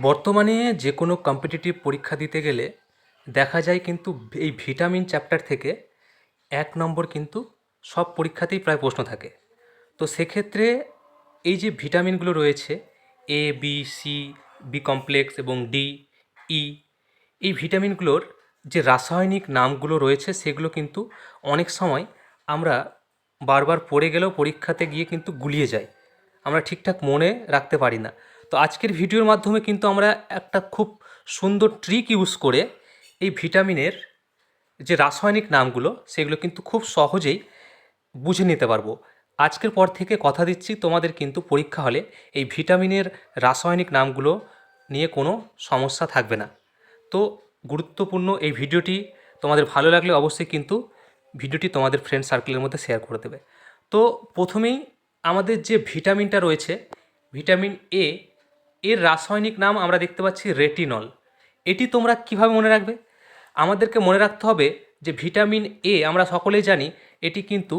বর্তমানে যে কোনো কম্পিটিটিভ পরীক্ষা দিতে গেলে দেখা যায় কিন্তু এই ভিটামিন চ্যাপ্টার থেকে এক নম্বর কিন্তু সব পরীক্ষাতেই প্রায় প্রশ্ন থাকে। তো সেক্ষেত্রে এই যে ভিটামিনগুলো রয়েছে A B C B complex এবং ডি ই এই ভিটামিনগুলোর যে রাসায়নিক নামগুলো রয়েছে সেগুলো কিন্তু অনেক সময় আমরা বারবার পড়ে গেলেও পরীক্ষাতে গিয়ে কিন্তু গুলিয়ে যায়। আমরা ঠিকঠাক মনে রাখতে পারি না। তো আজকের ভিডিওর মাধ্যমে কিন্তু আমরা একটা খুব সুন্দর ট্রিক ইউজ করে এই ভিটামিনের যে রাসায়নিক নামগুলো, সেগুলো কিন্তু খুব সহজেই বুঝে নিতে পারব। আজকের পর থেকে কথা দিচ্ছি, তোমাদের কিন্তু পরীক্ষা হলে এই ভিটামিনের রাসায়নিক নামগুলো নিয়ে কোনো সমস্যা থাকবে না। তো গুরুত্বপূর্ণ এই ভিডিওটি তোমাদের ভালো লাগলে অবশ্যই কিন্তু ভিডিওটি তোমাদের ফ্রেন্ড সার্কেলের মধ্যে শেয়ার করে দেবে। তো প্রথমেই আমাদের যে ভিটামিনটা রয়েছে ভিটামিন এ এর রাসায়নিক নাম আমরা দেখতে পাচ্ছি রেটিনল। এটি তোমরা কীভাবে মনে রাখবে? আমাদেরকে মনে রাখতে হবে যে ভিটামিন এ আমরা সকলেই জানি, এটি কিন্তু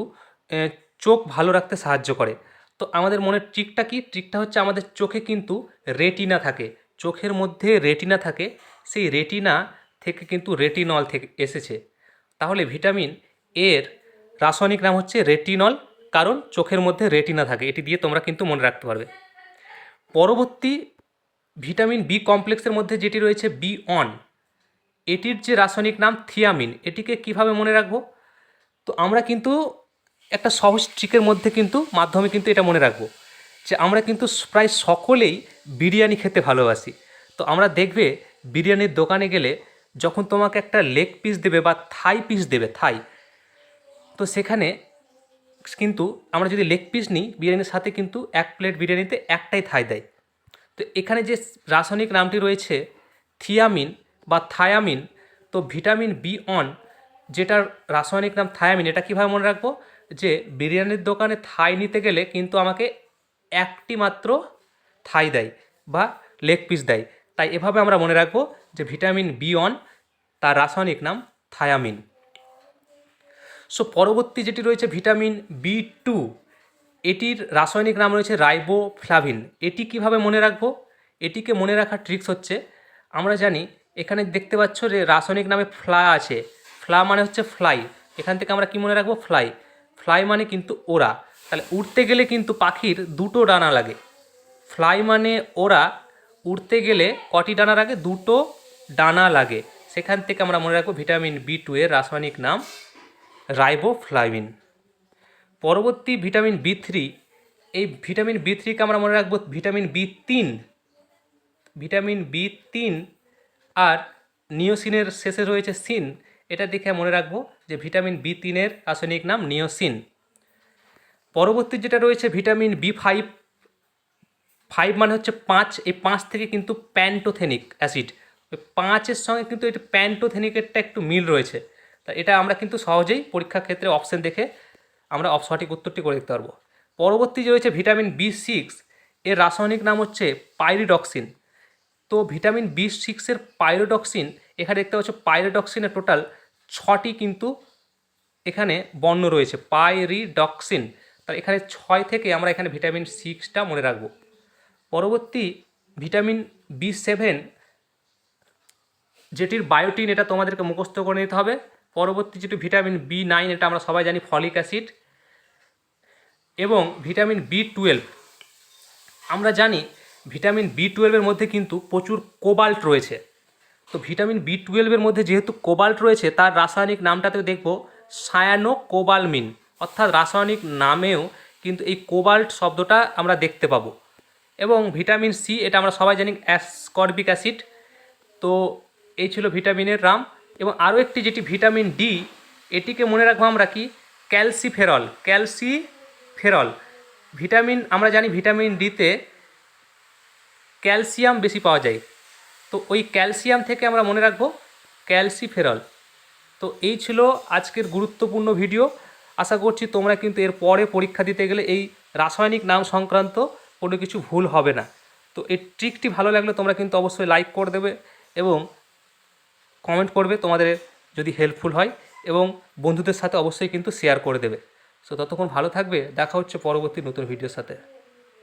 চোখ ভালো রাখতে সাহায্য করে। তো আমাদের মনের ট্রিকটা কি? ট্রিকটা হচ্ছে আমাদের চোখে কিন্তু রেটিনা থাকে। চোখের মধ্যে রেটিনা থাকে, সেই রেটিনা থেকে কিন্তু রেটিনল থেকে এসেছে। তাহলে ভিটামিন এর রাসায়নিক নাম হচ্ছে রেটিনল কারণ চোখের মধ্যে রেটিনা থাকে। এটি দিয়ে তোমরা কিন্তু মনে রাখতে পারবে। পরবর্তী ভিটামিন বি কমপ্লেক্সের মধ্যে যেটি রয়েছে বি অন এটির যে রাসায়নিক নাম থিয়ামিন, এটিকে কীভাবে মনে রাখব? তো আমরা কিন্তু একটা সহজ ট্রিকের মধ্যে কিন্তু, মাধ্যমে কিন্তু এটা মনে রাখব যে আমরা কিন্তু প্রায় সকলেই বিরিয়ানি খেতে ভালোবাসি। তো আমরা দেখবে বিরিয়ানির দোকানে গেলে যখন তোমাকে একটা লেগ পিস দেবে বা থাই পিস দেবে, থাই, তো সেখানে কিন্তু আমরা যদি লেগ পিস নিই, বিরিয়ানির সাথে কিন্তু এক প্লেট বিরিয়ানিতে একটাই থাই দেয়। তো এখানে যে রাসায়নিক নামটি রয়েছে থিয়ামিন বা থায়ামিন তো ভিটামিন বি অন যেটার রাসায়নিক নাম থায়ামিন এটা কীভাবে মনে রাখব? যে বিরিয়ানির দোকানে থাই নিতে গেলে কিন্তু আমাকে একটি মাত্র থাই দেয় বা লেগ পিস দেয়। তাই এভাবে আমরা মনে রাখব যে ভিটামিন বি অন তার রাসায়নিক নাম থায়ামিন সো পরবর্তী যেটি রয়েছে ভিটামিন বি টু এটির রাসায়নিক নাম রয়েছে রাইবোফ্লাভিন। এটি কীভাবে মনে রাখব? এটিকে মনে রাখার ট্রিক্স হচ্ছে, আমরা জানি, এখানে দেখতে পাচ্ছ যে রাসায়নিক নামে ফ্লা আছে। ফ্লা মানে হচ্ছে ফ্লাই। এখান থেকে আমরা কি মনে রাখব? ফ্লাই। ফ্লাই মানে কিন্তু ওরা তাহলে উড়তে গেলে কিন্তু পাখির দুটো ডানা লাগে। ফ্লাই মানে ওরা উড়তে গেলে কটি ডানা লাগে? দুটো ডানা লাগে। সেখান থেকে আমরা মনে রাখব ভিটামিন বি টু এর রাসায়নিক নাম রাইবোফ্লাভিন। পরবর্তী ভিটামিন বি থ্রি এই ভিটামিন বি থ্রিকে আমরা মনে রাখব ভিটামিন বি তিন ভিটামিন বি তিন আর নিওসিনের শেষে রয়েছে সিন। এটা দেখে মনে রাখব যে ভিটামিন বি তিনের রাসায়নিক নাম নিওসিন। পরবর্তী যেটা রয়েছে ভিটামিন বি ফাইভ ফাইভ মানে হচ্ছে পাঁচ, এই পাঁচ থেকে কিন্তু প্যান্টোথেনিক অ্যাসিড। ওই পাঁচের সঙ্গে কিন্তু এটা প্যান্টোথেনিকেরটা একটু মিল রয়েছে। তা এটা আমরা কিন্তু সহজেই পরীক্ষার ক্ষেত্রে অপশন দেখে আমরা সঠিক উত্তরটি করে দেখতে পারব। পরবর্তী যে রয়েছে ভিটামিন বি সিক্স এর রাসায়নিক নাম হচ্ছে পাইরিডক্সিন তো ভিটামিন বি সিক্সের পাইরোডক্সিন এখানে দেখতে পাচ্ছ পাইরোডক্সিনের টোটাল ছটি কিন্তু এখানে বর্ণ রয়েছে পাইরিডক্সিন তার এখানে ছয় থেকে আমরা এখানে ভিটামিন সিক্সটা মনে রাখব। পরবর্তী ভিটামিন বি সেভেন যেটির বায়োটিন এটা তোমাদেরকে মুখস্থ করে নিতে হবে। পরবর্তী যেটি ভিটামিন বি নাইন এটা আমরা সবাই জানি, ফলিক অ্যাসিড এবং ভিটামিন বি টুয়েলভ আমরা জানি ভিটামিন বি টুয়েলভের মধ্যে কিন্তু প্রচুর কোবাল্ট রয়েছে। তো ভিটামিন বি টুয়েলভের মধ্যে যেহেতু কোবাল্ট রয়েছে, তার রাসায়নিক নামটাতেও দেখব সায়ানো কোবালমিন অর্থাৎ রাসায়নিক নামেও কিন্তু এই কোবাল্ট শব্দটা আমরা দেখতে পাবো। এবং ভিটামিন সি এটা আমরা সবাই জানি অ্যাসকর্বিক অ্যাসিড তো এই ছিল ভিটামিনের নাম এবং আরও একটি যেটি ভিটামিন ডি, এটিকে মনে রাখব আমরা কি? Calciferol calciferol. ভিটামিন, আমরা জানি ভিটামিন ডিতে ক্যালসিয়াম বেশি পাওয়া যায়। তো ওই ক্যালসিয়াম থেকে আমরা মনে রাখব ক্যালসিফেরল। তো এই ছিল আজকের গুরুত্বপূর্ণ ভিডিও। আশা করছি তোমরা কিন্তু এর পরে পরীক্ষা দিতে গেলে এই রাসায়নিক নাম সংক্রান্ত কোনো কিছু ভুল হবে না। তো এই ট্রিকটি ভালো লাগলে তোমরা কিন্তু অবশ্যই লাইক করে দেবে এবং কমেন্ট করবে, তোমাদের যদি হেল্পফুল হয় এবং বন্ধুদের সাথে অবশ্যই কিন্তু শেয়ার করে দেবে। সো ততক্ষণ ভালো থাকবে, দেখা হচ্ছে পরবর্তী নতুন ভিডিওর সাথে।